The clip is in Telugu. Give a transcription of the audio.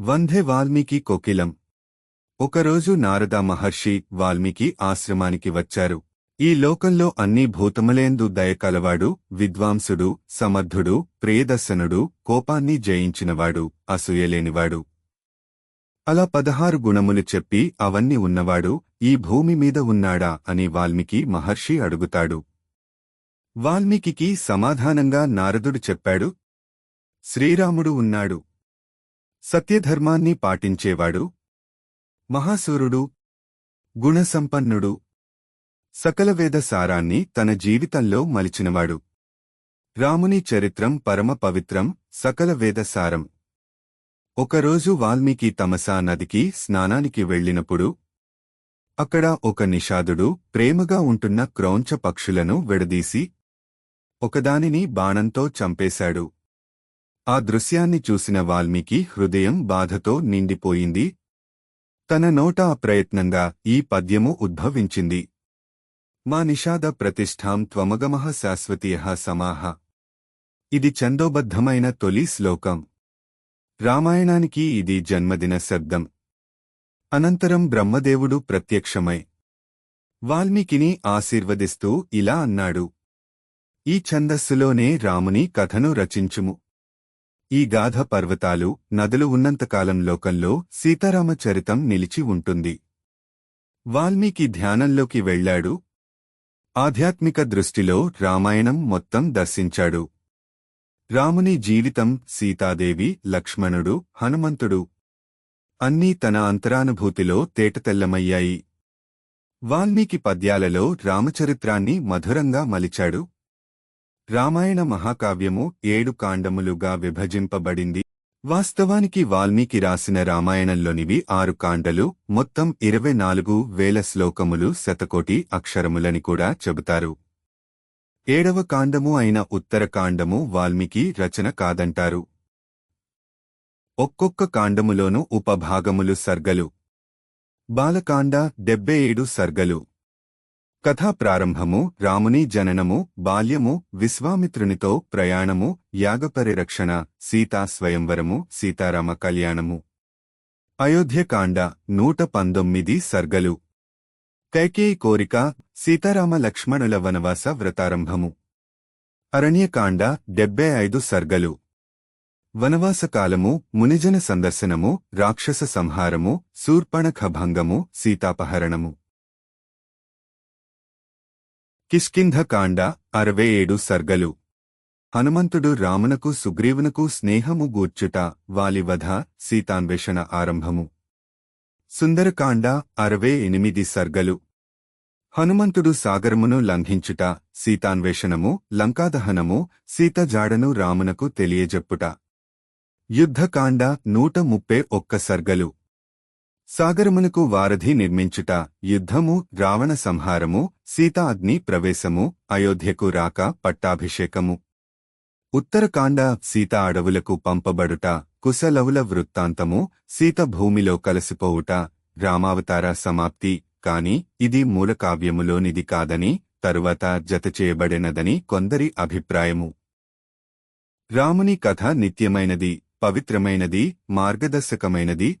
వందే వాల్మీకి కోకిలం. ఒకరోజు నారద మహర్షి వాల్మీకి ఆశ్రమానికి వచ్చారు. ఈ లోకంలో అన్ని భూతములేందు దయకలవాడు విద్వాంసుడు సమర్థుడు ప్రియదర్శనుడు కోపాన్ని జయించినవాడు అసూయలేనివాడు. అలా పదహారు గుణములు చెప్పి అవన్నీ ఉన్నవాడు ఈ భూమి మీద ఉన్నాడా అని వాల్మీకి మహర్షి అడుగుతాడు. వాల్మీకి సమాధానంగా నారదుడు చెప్పాడు. శ్రీరాముడు ఉన్నాడు. సత్యధర్మాన్ని పాటించేవాడు. మహాసూరుడు. గుణసంపన్నుడు. సకలవేద సారాన్ని తన జీవితంలో మలిచినవాడు. రాముని చరిత్రం పరమ పవిత్రం సకల వేద సారం ఒకరోజు వాల్మీకి తమసా నదికి స్నానానికి వెళ్ళినప్పుడు అక్కడ ఒక నిషాదుడు ప్రేమగా ఉంటున్న క్రౌంచ పక్షులను విడదీసి ఒకదానిని బాణంతో చంపేశాడు. ఆ దృశ్యాన్ని చూసిన వాల్మీకి హృదయం బాధతో నిండిపోయింది. తన నోట అప్రయత్నంగా ఈ పద్యము ఉద్భవించింది. మా నిషాద ప్రతిష్టాం త్వమగమః శాశ్వతీయ సమాహ ఇది చందోబద్ధమైన తొలి శ్లోకం. రామాయణానికి ఇది జన్మదిన శబ్దం. అనంతరం బ్రహ్మదేవుడు ప్రత్యక్షమై వాల్మీకిని ఆశీర్వదిస్తూ ఇలా అన్నాడు. ఈ ఛందస్సులోనే రాముని కథను రచించుము. ఈ గాథ పర్వతాలు నదులు ఉన్నంతకాలం లోకంలో సీతారామచరితం నిలిచి ఉంటుంది. వాల్మీకి ధ్యానంలోకి వెళ్ళాడు. ఆధ్యాత్మిక దృష్టిలో రామాయణం మొత్తం దర్శించాడు. రాముని జీవితం సీతాదేవి లక్ష్మణుడు హనుమంతుడు అన్నీ తన అంతరానుభూతిలో తేటతెల్లమయ్యాయి. వాల్మీకి పద్యాలలో రామచరిత్రాన్ని మధురంగా మలిచాడు. రామాయణ మహాకావ్యము ఏడు కాండములుగా విభజింపబడింది. వాస్తవానికి వాల్మీకి రాసిన రామాయణంలోనివి ఆరు కాండలు మొత్తం ఇరవై నాలుగు వేల శ్లోకములు శతకోటి అక్షరములని కూడా చెబుతారు. ఏడవ కాండము అయిన ఉత్తరకాండము వాల్మీకి రచన కాదంటారు. ఒక్కొక్క కాండములోనూ ఉపభాగములు సర్గలు. బాలకాండ డెబ్బై ఏడు సర్గలు. కథా ప్రారంభము రాముని జననము బాల్యము విశ్వామిత్రునితో ప్రయాణము యాగపరిరక్షణ సీతా స్వయంవరము సీతారామ కళ్యాణము. అయోధ్యకాండ నూట పంతొమ్మిది సర్గలు. కైకేయి కోరిక సీతారామ లక్ష్మణుల వనవాస వ్రతారంభము. అరణ్యకాండ డెబ్బై ఐదు సర్గలు. వనవాసకాలము మునిజన సందర్శనము రాక్షస సంహారము శూర్పణఖభంగము సీతాపహరణము. కిష్కింధకాండ అరవై ఏడు సర్గలు. హనుమంతుడు రామునకు సుగ్రీవునకు స్నేహము గూర్చుట వాలివధ సీతాన్వేషణ ఆరంభము. సుందరకాండ అరవై ఎనిమిది సర్గలు. హనుమంతుడు సాగరమును లంఘించుట సీతాన్వేషణము లంకాదహనము సీతజాడను రామునకు తెలియజెప్పుట. యుద్ధకాండ నూట ముప్పై ఒక్క సర్గలు. సాగరమునకు వారధి నిర్మించుట యుద్ధము రావణ సంహారము సీతా అగ్ని ప్రవేశము అయోధ్యకు రాక పట్టాభిషేకము. ఉత్తరకాండ సీత అడవులకు పంపబడుట కుశలవుల వృత్తాంతము సీత భూమిలో కలసిపోవుట రామావతార సమాప్తి. కాని ఇది మూలకావ్యములోనిది కాదని తరువాత జతచేయబడినదని కొందరి అభిప్రాయము. రాముని కథ నిత్యమైనది పవిత్రమైనది మార్గదర్శకమైనది